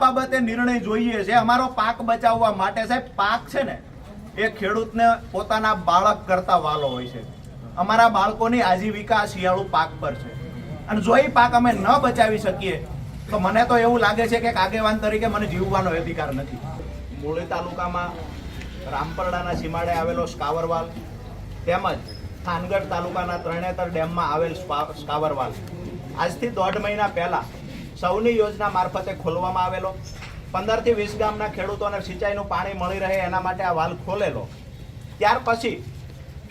બાબતે નિર્ણય જોઈએ છે. અમારો પાક બચાવવા માટે સાહેબ, પાક છે ને, એ ખેડૂતને પોતાના બાળક કરતા વાલો હોય છે. અમારા બાળકોની આજીવિકા આ શિયાળુ પાક પર છે. અને જો એ પાક અમે ન બચાવી શકીએ, તો મને તો એવું લાગે છે કે આગેવાન તરીકે મને જીવવાનો અધિકાર નથી. મૂળી તાલુકામાં રામપરડાના સીમાડે આવેલો સ્કાવરવાલ તેમજ થાનગઢ તાલુકાના ત્રણેતર ડેમમાં આવેલ સ્કાવરવાલ. આજથી દોઢ મહિના પહેલા સૌની યોજના મારફતે ખોલવામાં આવેલો. પંદરથી વીસ ગામના ખેડૂતોને સિંચાઈનું પાણી મળી રહે એના માટે આ વાલ ખોલેલો. ત્યાર પછી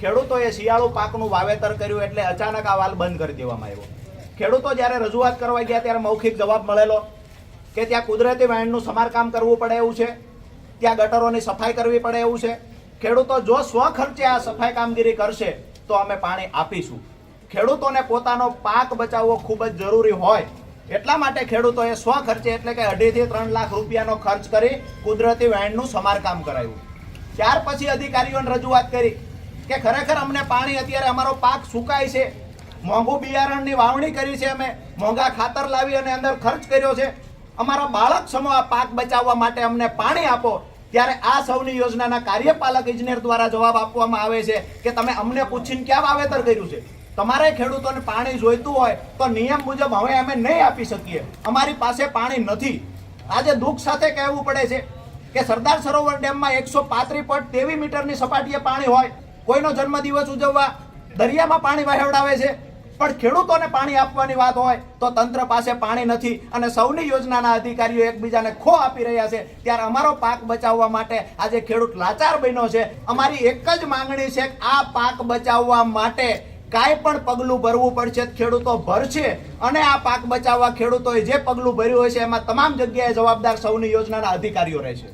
ખેડૂતોએ શિયાળુ પાકનું વાવેતર કર્યું એટલે અચાનક આ વાલ બંધ કરી દેવામાં આવ્યો. ખેડૂતો જ્યારે રજૂઆત કરવા ગયા ત્યારે મૌખિક જવાબ મળેલો કે ત્યાં કુદરતી વાણનું સમારકામ કરવું પડે એવું છે, ત્યાં ગટરોની સફાઈ કરવી પડે એવું છે. ખેડૂતો જો સ્વ ખર્ચે આ સફાઈ કામગીરી કરશે તો અમે પાણી આપીશું. ખેડૂતોને પોતાનો પાક બચાવવો ખૂબ જ જરૂરી હોય. એટલા માટે ખેડૂતોએ સ્વ ખર્ચે એટલે કે અઢીથી ત્રણ લાખ રૂપિયાનો ખર્ચ કરી કુદરતી વાણનું સમારકામ કરાવ્યું. ત્યાર પછી અધિકારીઓને રજૂઆત કરી કે ખરેખર અમને પાણી અત્યારે અમારો પાક સુકાય છે, મોંઘું બિયારણની વાવણી કરી છે અમે, મોંઘા ખાતર લાવી અને અંદર ખર્ચ કર્યો છે. અમારા બાળક સમો આ પાક બચાવવા માટે અમને પાણી આપો. ત્યારે આ સૌની યોજનાના કાર્યપાલક ઇજનેર દ્વારા જવાબ આપવામાં આવે છે કે તમે અમને પૂછીને ક્યાં વાવેતર કર્યું છે? તમારે ખેડૂતોને પાણી જોઈતું હોય તો નિયમ મુજબ હવે અમે નહીં આપી શકીએ. અમારી પાસે પાણી નથી. આજે દુઃખ સાથે કહેવું પડે છે કે સરદાર સરોવર ડેમમાં એકસો પાંત્રી પોઈન્ટ તેવી મીટરની સપાટીએ પાણી હોય. કોઈનો જન્મદિવસ ઉજવવા દરિયામાં પાણી વહેવડાવે છે. પણ ખેડૂતોને પાણી આપવાની વાત હોય તો તંત્ર પાસે પાણી નથી અને સૌની યોજનાના અધિકારીઓ એકબીજાને ખો આપી રહ્યા છે. ત્યારે અમારો પાક બચાવવા માટે આજે ખેડૂત લાચાર બન્યો છે. અમારી એક જ માંગણી છે આ પાક બચાવવા માટે કાંઈ પણ પગલું ભરવું પડશે ખેડૂતો ભરશે અને આ પાક બચાવવા ખેડૂતોએ જે પગલું ભર્યું હોય છે, એમાં તમામ જગ્યાએ જવાબદાર સૌની યોજનાના અધિકારીઓ રહેશે.